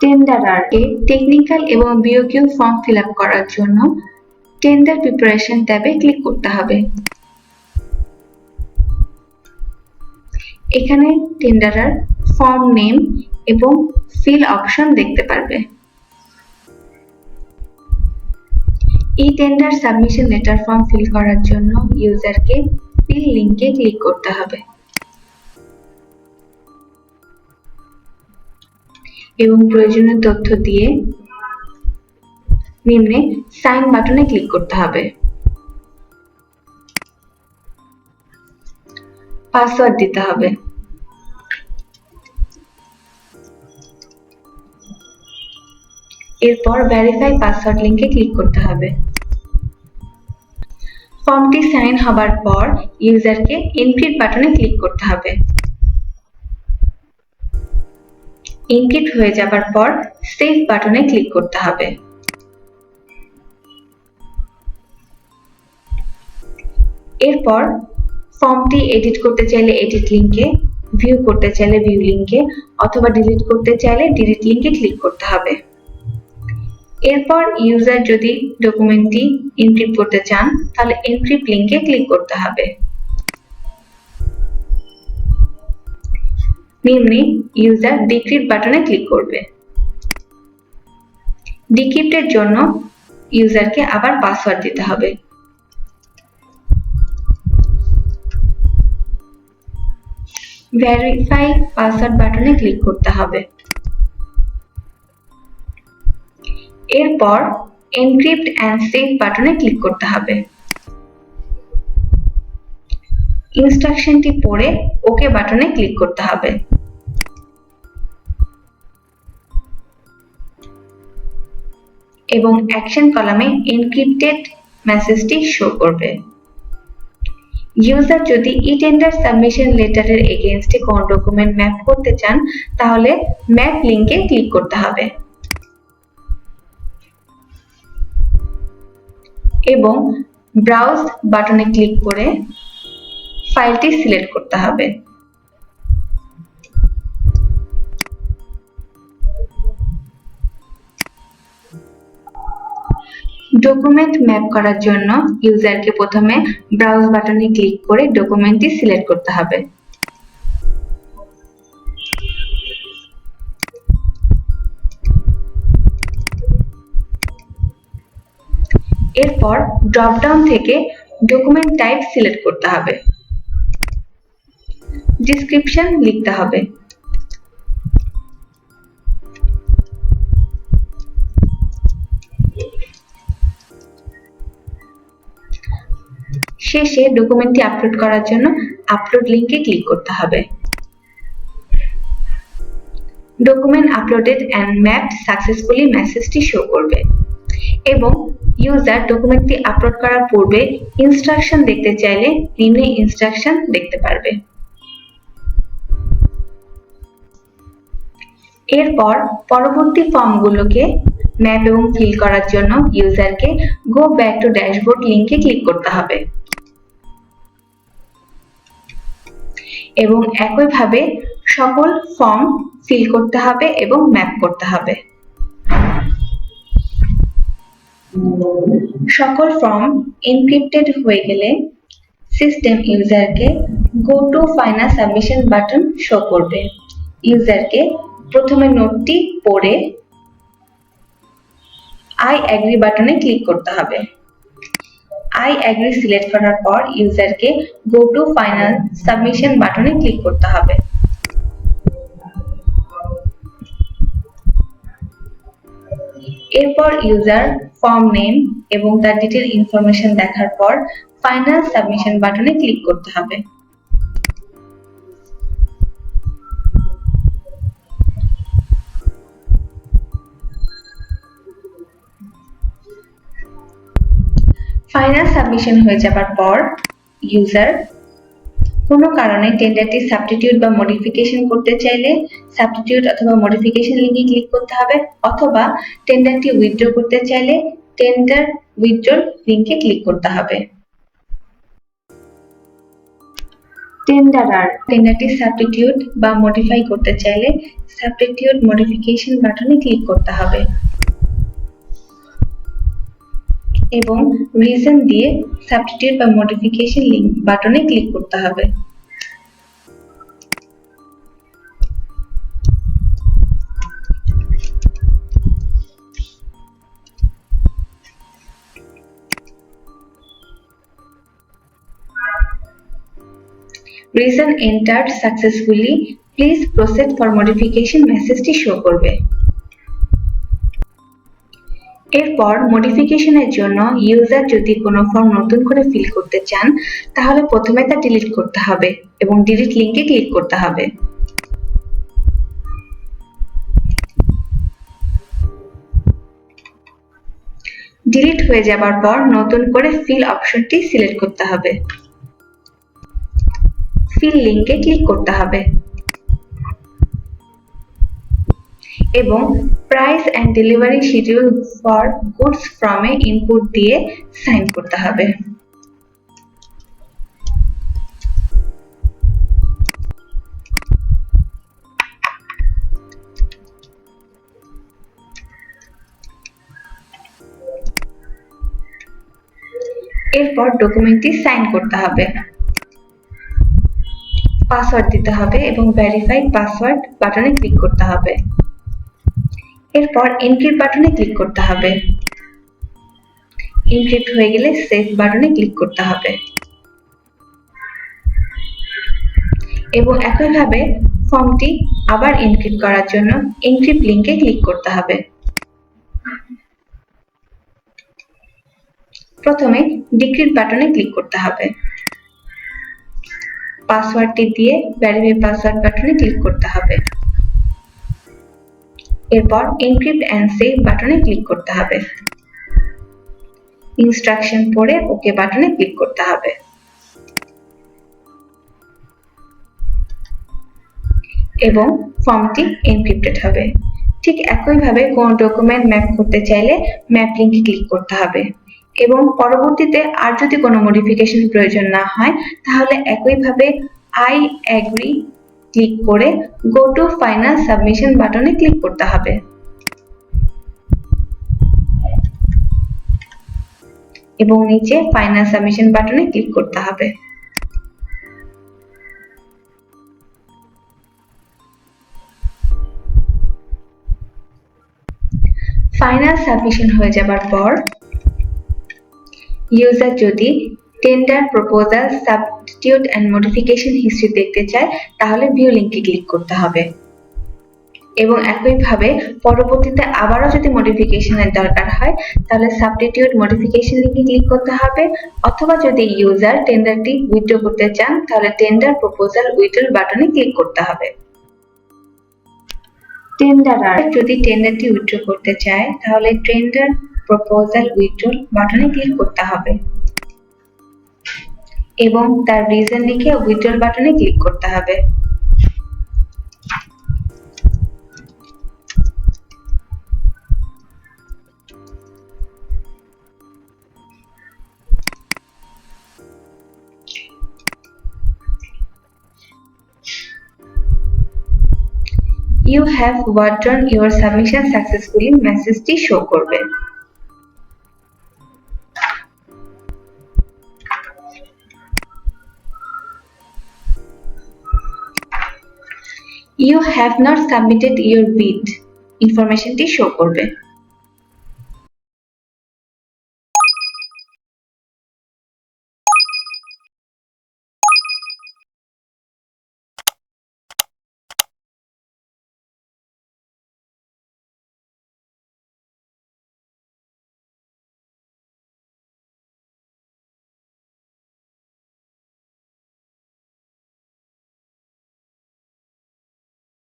টেন্ডারার এ টেকনিক্যাল এবং BOQ form fill up করার জন্য টেন্ডার প্রিপারেশন ট্যাবে ক্লিক করতে হবে। এখানে টেন্ডারার ফর্ম নেম এবং ফিল অপশন দেখতে পারবে। এই tender submission letter form fill করার জন্য ইউজারকে ফিল লিংকে ক্লিক করতে হবে। এবং প্রয়োজনীয় তথ্য দিয়ে নিম্নে সাইন বাটনে ক্লিক করতে হবে। পাসওয়ার্ড দিতে হবে। এরপর ভেরিফাই পাসওয়ার্ড লিংকে ক্লিক করতে হবে। ফর্মটি সাইন হবার পর ইউজারকে এনক্রিপ্ট বাটনে ক্লিক করতে হবে। এনক্রিপ্ট হয়ে যাবার পর সেভ বাটনে ক্লিক করতে হবে। এরপর ফর্মটি এডিট করতে চাইলে এডিট লিংকে ভিউ করতে চাইলে ভিউ লিংকে অথবা ডিলিট করতে চাইলে ডিলিট লিংকে ক্লিক করতে হবে। এরপর ইউজার যদি ডকুমেন্টটি এনক্রিপ্ট করতে চান, তাহলে এনক্রিপ্ট লিংকে ক্লিক করতে হবে। নিম্নে ইউজার ডিক্রিপ্ট বাটনে ক্লিক করবে। ডিক্রিপ্টের জন্য ইউজারকে আবার পাসওয়ার্ড দিতে হবে। ভেরিফাই পাসওয়ার্ড বাটনে ক্লিক করতে হবে। এরপর এনক্রিপ্ট অ্যান্ড সেভ বাটনে ক্লিক করতে হবে। ইনস্ট্রাকশনটি পড়ে ওকে বাটনে ক্লিক করতে হবে। এবং অ্যাকশন কলামে এনক্রিপ্টেড মেসেজটি শো করবে। ইউজার যদি ই টেন্ডার সাবমিশন লেটারের এগেইনস্টে কোন ডকুমেন্ট ম্যাপ করতে চান, তাহলে ম্যাপ লিংকে ক্লিক করতে হবে। এবং ব্রাউজ বাটনে ক্লিক করে ফাইলটি সিলেক্ট করতে হবে। ডকুমেন্ট ম্যাপ করার জন্য ইউজারকে প্রথমে ব্রাউজ বাটনে ক্লিক করে ডকুমেন্টটি সিলেক্ট করতে হবে। এরপর ড্রপডাউন থেকে ডকুমেন্ট টাইপ সিলেক্ট করতে হবে। ডিসক্রিপশন লিখতে হবে। শেষে ডকুমেন্টটি আপলোড করার জন্য আপলোড লিংকে ক্লিক করতে হবে। Document uploaded and mapped successfully মেসেজটি শো করবে এবং ইউজার ডকুমেন্টটি আপলোড করার পূর্বে ইনস্ট্রাকশন দেখতে চাইলে নিম্নে ইনস্ট্রাকশন দেখতে পারবে। এরপর পরবর্তী ফর্মগুলোকে ম্যাপ এবং ফিল করার জন্য ইউজারকে গো ব্যাক টু ড্যাশবোর্ড লিংকে ক্লিক করতে হবে। এবং একইভাবে সকল ফর্ম ফিল করতে হবে এবং ম্যাপ করতে হবে। সকল ফর্ম এনক্রিপ্টেড হয়ে গেলে system ইউজারকে go to final submission button show করবে। ইউজারকে প্রথমে নোটটি পড়ে আই অ্যাগ্রি বাটনে ক্লিক করতে হবে। আই অ্যাগ্রি সিলেক্ট করার পর ইউজারকে গো টু ফাইনাল সাবমিশন বাটনে ক্লিক করতে হবে। এরপর ইউজার ফর্ম নেম এবং তার ডিটেল ইনফরমেশন দেখার পর ফাইনাল সাবমিশন বাটনে ক্লিক করতে হবে। ফাইনাল সাবমিশন হয়ে যাবার পর ইউজার কোনো কারণে টেন্ডারটি সাবস্টিটিউট বা মডিফিকেশন করতে চাইলে সাবস্টিটিউট অথবা মডিফিকেশন লিঙ্কে ক্লিক করতে হবে অথবা টেন্ডারটি উইথড্র করতে চাইলে টেন্ডার উইথড্র লিঙ্কে ক্লিক করতে হবে। টেন্ডারার টেন্ডারটি সাবস্টিটিউট বা মডিফাই করতে চাইলে সাবস্টিটিউট মডিফিকেশন বাটনে ক্লিক করতে হবে। এবং রিজন দিয়ে সাবস্টিটিউট বা মডিফিকেশন লিংক বাটনে ক্লিক করতে হবে। Reason entered successfully please process for modification মেসেজটি শো করবে। এরপর মডিফিকেশনের জন্য ইউজার যদি কোনো ফর্ম নতুন করে ফিল করতে চান, তাহলে প্রথমে তা ডিলিট করতে হবে এবং ডিলিট লিঙ্কে ক্লিক করতে হবে। ডিলিট হয়ে যাবার পর নতুন করে ফিল অপশনটি সিলেক্ট করতে হবে। ফিল লিঙ্কে ক্লিক করতে হবে। এবং price and delivery schedule for goods from input দিয়ে সাইন করতে হবে। এরপর ডকুমেন্টটি সাইন করতে হবে। পাসওয়ার্ড দিতে হবে এবং ভেরিফাইড পাসওয়ার্ড বাটনে ক্লিক করতে হবে। এরপর এনক্রিপ্ট বাটনে ক্লিক করতে হবে। এনক্রিপ্ট হয়ে গেলে সেভ বাটনে ক্লিক করতে হবে। এবং একইভাবে ফর্মটি আবার এনক্রিপ্ট করার জন্য এনক্রিপ্ট লিংকে ক্লিক করতে হবে। প্রথমে ডিক্রিপ্ট বাটনে ক্লিক করতে হবে। পাসওয়ার্ডটি দিয়ে ভ্যারিফাই পাসওয়ার্ড বাটনে ক্লিক করতে হবে। এরপর এনক্রিপ্ট এন্ড সেভ বাটনে ক্লিক করতে হবে। ইনস্ট্রাকশন পড়ে ওকে বাটনে ক্লিক করতে হবে। এবং ফর্মটি এনক্রিপ্টেড হবে। ঠিক একইভাবে কোন ডকুমেন্ট ম্যাপ করতে চাইলে ম্যাপ লিঙ্কে ক্লিক করতে হবে। এবং পরবর্তীতে আর যদি কোনো মডিফিকেশন প্রয়োজন না হয়, তাহলে একইভাবে আই অ্যাগ্রি ক্লিক করে গো টু ফাইনাল সাবমিশন বাটনে ক্লিক করতে হবে। এবং নিচে ফাইনাল সাবমিশন বাটনে ক্লিক করতে হবে। ফাইনাল সাবমিশন হয়ে যাবার পর ইউজার যদি tender proposal substitute and modification history দেখতে চায়, তাহলে ভিউ লিংকে ক্লিক করতে হবে। এবং একইভাবে পরবর্তীতে আবারও যদি মডিফিকেশনের দরকার হয়, তাহলে সাবস্টিটিউট মডিফিকেশন লিংকে ক্লিক করতে হবে। অথবা যদি ইউজার টেন্ডারটি উইথড্র করতে চান, তাহলে টেন্ডার প্রপোজাল উইথড্র বাটনে ক্লিক করতে হবে। টেন্ডারার যদি টেন্ডারটি উইথড্র করতে চায়, তাহলে টেন্ডার প্রপোজাল উইথড্র বাটনে ক্লিক করতে হবে। এবং তার রিজন লিখে উইথড্রল বাটনে ক্লিক করতে হবে। You have word your submission successfully মেসেজটি শো করবেন you have not submitted your bid ইনফরমেশনটি show করবে।